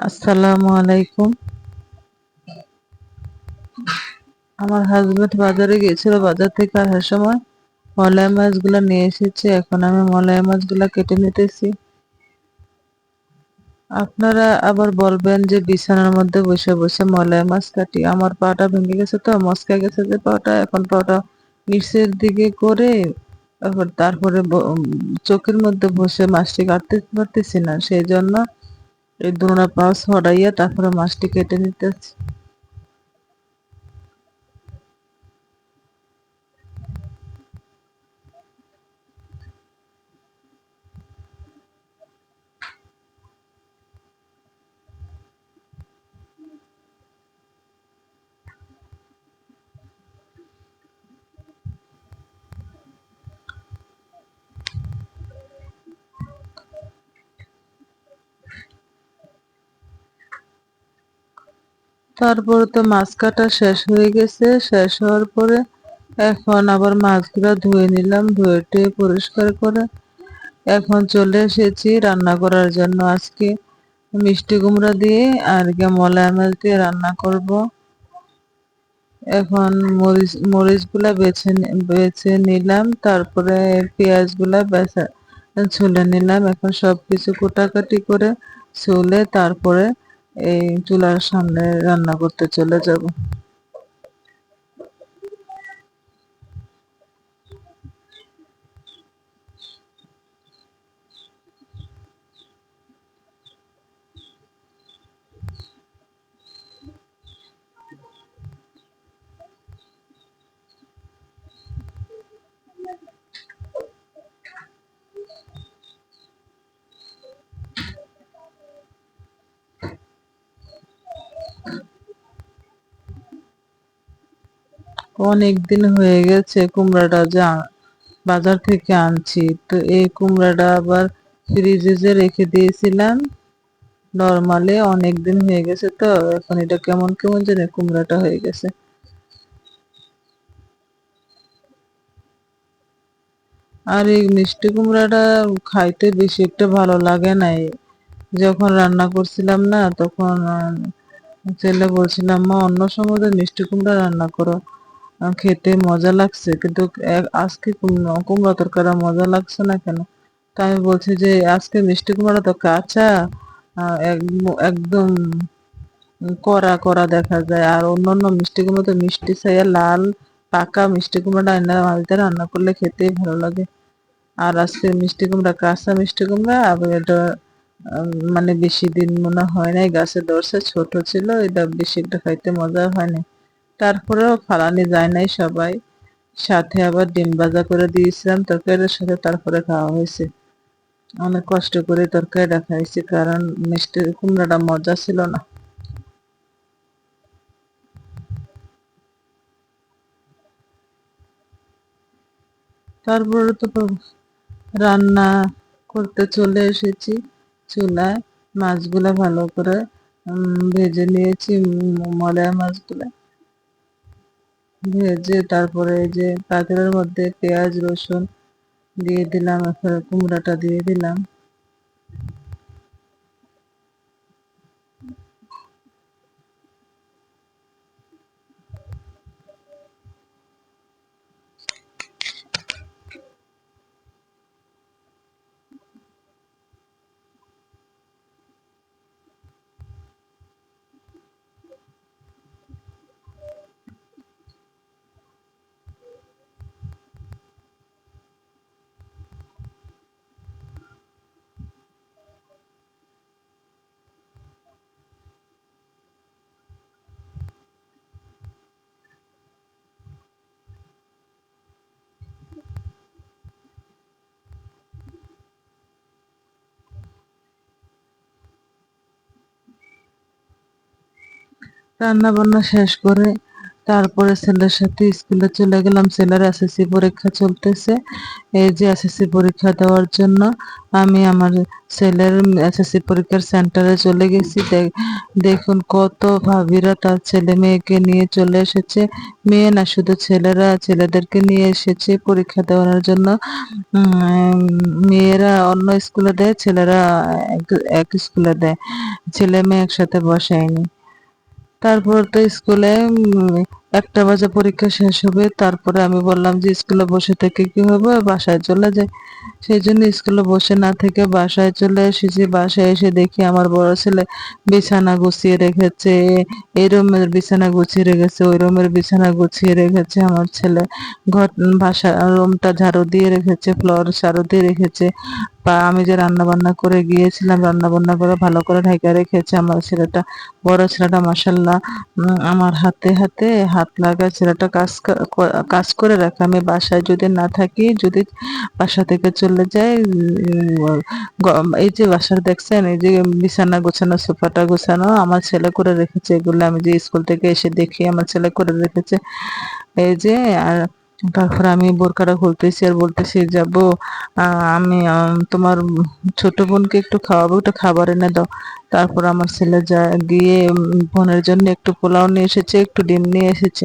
আসসালামু আলাইকুম। আমার হাজবেন্ড বাজারে গিয়েছিল, বাজার থেকে আসার সময় মলয় মাছগুলো নিয়ে এসেছে। এখন আমি মলয় মাছগুলো কেটে নিতেছি। আপনারা আবার বলবেন যে বিছানার মধ্যে বসে বসে মলয় মাছ কাটি। আমার পাটা ভেঙে গেছে তো, মস্কা গেছে যে পাটা। এখন পাটা নিচের দিকে করে তারপর তারপরে চোখের মধ্যে বসে মাছটি কাটতে পারতেছি না। সেই জন্য এই দুটা পাস ছড়াইয়া তারপরে মাছটি কেটে নিতেছি। তারপরে তো মাছ কাটা শেষ হয়ে গেছে। শেষ হওয়ার পরে এখন আবার মাছগুলো ধুয়ে নিলাম, ধুয়ে টুয়ে পরিষ্কার করে এখন চলে এসেছি রান্না করার জন্য আজকে। মিষ্টি কুমড়া দিয়ে আর মলাই মাছ দিয়ে রান্না করব। এখন মরিচ, মরিচগুলা বেছে বেছে নিলাম, তারপরে পেঁয়াজগুলা বেছা, ছুলে নিলাম। এখন সব কিছু কোটাকাটি করে, ছুলে তারপরে এই চুলার সামনে রান্না করতে চলে যাব। অনেক দিন হয়ে গেছে কুমড়াটা যা বাজার থেকে আনছি। তো এই কুমড়াটা আবার ফ্রিজে যে রেখে দিয়েছিলাম নর্মালে অনেক দিন হয়ে গেছে তো, এখন এটা কেমন কেমন জানে কুমড়াটা হয়ে গেছে। আর এই মিষ্টি কুমড়াটা খাইতে বেশি একটা ভালো লাগে নাই। যখন রান্না করছিলাম না, তখন ছেলে বলছিলাম মা, অন্য সময় মিষ্টি কুমড়া রান্না করো। খেতে মজা লাগছে। কিন্তু আজকে কুমড়া তরকারি মজা লাগছে না কেন? তা আমি বলছি যে, আজকে মিষ্টি কুমড়া তো কাঁচা একদম কড়া কড়া দেখা যায়। আর অন্য অন্য মিষ্টি কুমড়া তো মিষ্টি ছাইয়া লাল, পাকা মিষ্টি কুমড়াটা মাছ রান্না করলে খেতেই ভালো লাগে। আর আজকে মিষ্টি কুমড়া, কাঁচা মিষ্টি কুমড়া, আবার এটা মানে বেশি দিন মনে হয় নাই। গাছে ধরছে ছোট ছিল, এটা বেশি একটা খাইতে মজা হয় না তারপরেও ফালানি যায় নাই সবাই। সাথে আবার ডিম ভাজা করে দিয়েছিলাম তরকারির সাথে, তারপরে খাওয়া হয়েছে। অনেক কষ্ট করে তরকারিটা খাইছি কারণ মিষ্টি কুমড়াটা মজা ছিল না। তারপরে তো রান্না করতে চলে এসেছি। চুলায় মাছগুলা ভালো করে ভেজে নিয়েছি মলয়া মাছগুলা। ভেজে তারপরে এই যে পাতিলের মধ্যে পেঁয়াজ রসুন দিয়ে দিলাম এখন কুমড়াটা দিয়ে দিলাম। রান্না বান্না শেষ করে তারপরে ছেলের সাথে স্কুলে চলে গেলাম। ছেলের এসএসসি পরীক্ষা চলতেছে। এই যে এসএসসি পরীক্ষা দেওয়ার জন্য আমি আমার ছেলের এসএসসি পরীক্ষার সেন্টারে চলে গেছি। দেখ- দেখুন কত ভাবিরা তার ছেলে মেয়েকে নিয়ে চলে এসেছে। মেয়ে না, শুধু ছেলেরা, ছেলেদেরকে নিয়ে এসেছে পরীক্ষা দেওয়ার জন্য। মেয়েরা অন্য স্কুলে দেয়, ছেলেরা এক স্কুলে দেয়। ছেলে মেয়ে একসাথে বসায়নি। তারপর তো স্কুলে একটা বাজে পরীক্ষা শেষ হবে, তারপরে আমি বললাম যে স্কুলে বসে থেকে কি হবে? বাসায় চলে যাই। সেই জন্য স্কুলে বসে না থেকে বাসায় চলে এসেছি। বাসায় এসে দেখি আমার বড় ছেলে বিছানা গুছিয়ে রেখেছে। এই রুমের বিছানা গুছিয়ে রেখেছে, ওই রুমের বিছানা গুছিয়ে রেখেছে আমার ছেলে। ঘর বাসা রুমটা ঝাড়ু দিয়ে রেখেছে, ফ্লোর ঝাড়ু দিয়ে রেখেছে। বা আমি যে রান্না বান্না করে গিয়েছিলাম রান্না বান্না করে ভালো করে ঢেকে রেখেছে আমার ছেলেটা। বড় ছেলেটা মাসাল্লাহ আমার হাতে হাতে হাত লাগা ছেলেটা কাজ কাজ করে রাখে। আমি বাসায় যদি না থাকি, যদি বাসা থেকে চলে যাই এই যে বাসার দেখছেন, এই যে বিছানা গোছানো, সোফাটা গোছানো, আমার ছেলে করে রেখেছে এগুলো। আমি যে স্কুল থেকে এসে দেখি, আমার ছেলে করে রেখেছে। এই যে, আর তারপর আমি বোরকাটা খুলতেছি আর বলতেছি, যাব আমি তোমার ছোট বোনকে একটু খাওয়াবো, একটু খাবার এনে দাও। তারপর আমার ছেলে যা গিয়ে বোনের জন্য একটু পোলাও নিয়ে এসেছে, একটু ডিম নিয়ে এসেছে।